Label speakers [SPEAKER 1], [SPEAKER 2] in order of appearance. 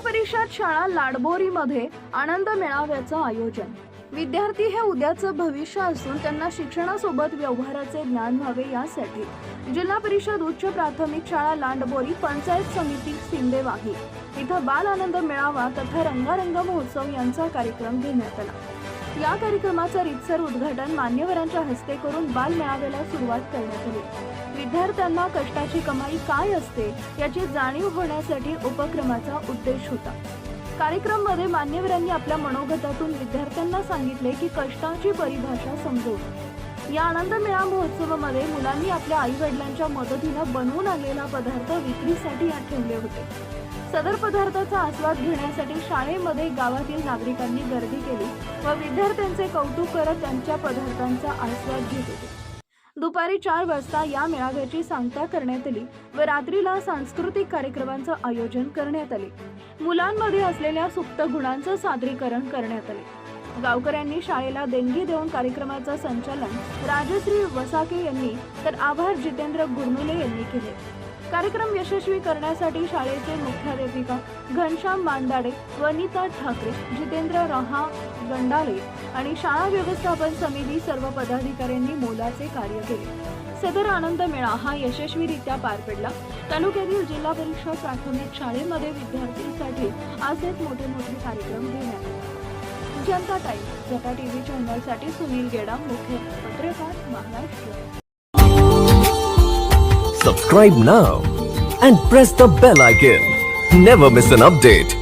[SPEAKER 1] परिषद शाळा लाडबोरीमध्ये आनंद मेळाव्याचं आयोजन. विद्यार्थी हे उद्याचं भविष्य असून त्यांना शिक्षणासोबत व्यवहाराचे ज्ञान व्हावे यासाठी. जिल्हा परिषद उच्च प्राथमिक शाळा लांडबोरी पंचायत समिती सिंदेवाही इथं बाल आनंद मेळावा तथा रंगारंग महोत्सव यांचा कार्यक्रम घेण्यात आला. या कार्यक्रमाचं रितसर उद्घाटन मान्यवरांच्या हस्ते करून बाल मेळाव्याला सुरुवात करण्यात आली. विद्यार्थ्यांना कष्टाची कमाई काय असते याची जाणीव होण्यासाठी उपक्रमाचा उद्देश होता. कार्यक्रममध्ये मान्यवरांनी आपल्या मनोगतातून विद्यार्थ्यांना सांगितले की कष्टाची परिभाषा समजवून या आनंद मेळा महोत्सवामध्ये मुलांनी आपल्या आई वडिलांच्या मदतीनं बनवून आणलेला पदार्थ विक्रीसाठी यात ठेवले होते. सदर पदार्थाचा आस्वाद घेण्यासाठी शाळेमध्ये गावातील नागरिकांनी गर्दी केली व विद्यार्थ्यांचे कौतुक करत त्यांच्या पदार्थांचा आस्वाद घेत होते. दुपारी चार वाजता या मेळाव्याची सांगता करण्यात आली व रात्रीला सांस्कृतिक कार्यक्रमांचं आयोजन करण्यात आले. मुलांमध्ये असलेल्या सुप्त गुणांचं सादरीकरण करण्यात आले. गावकऱ्यांनी शाळेला देणगी देऊन कार्यक्रमाचं संचालन राजश्री वसाके यांनी तर आभार जितेंद्र गुरनुले यांनी केले. कार्यक्रम यशस्वी करण्यासाठी शाळेचे मुख्याध्यापिका घनश्याम मांदाडे वनिता ठाकरे जितेंद्र रहा गंडाले आणि शाळा व्यवस्थापन समिती सर्व पदाधिकाऱ्यांनी मोलाचे कार्य केले. सदर आनंद मेळा हा यशस्वीरित्या पार पडला. तालुक्यातील जिल्हा परिषद प्राथमिक शाळेमध्ये विद्यार्थ्यांसाठी असेच मोठे मोठे कार्यक्रम घेण्यात आले. जनता टाईम जनता टीव्ही चॅनलसाठी सुनील गेडा मुख्य पत्रकार Maharashtra
[SPEAKER 2] Subscribe now and press the bell icon. Never miss an update.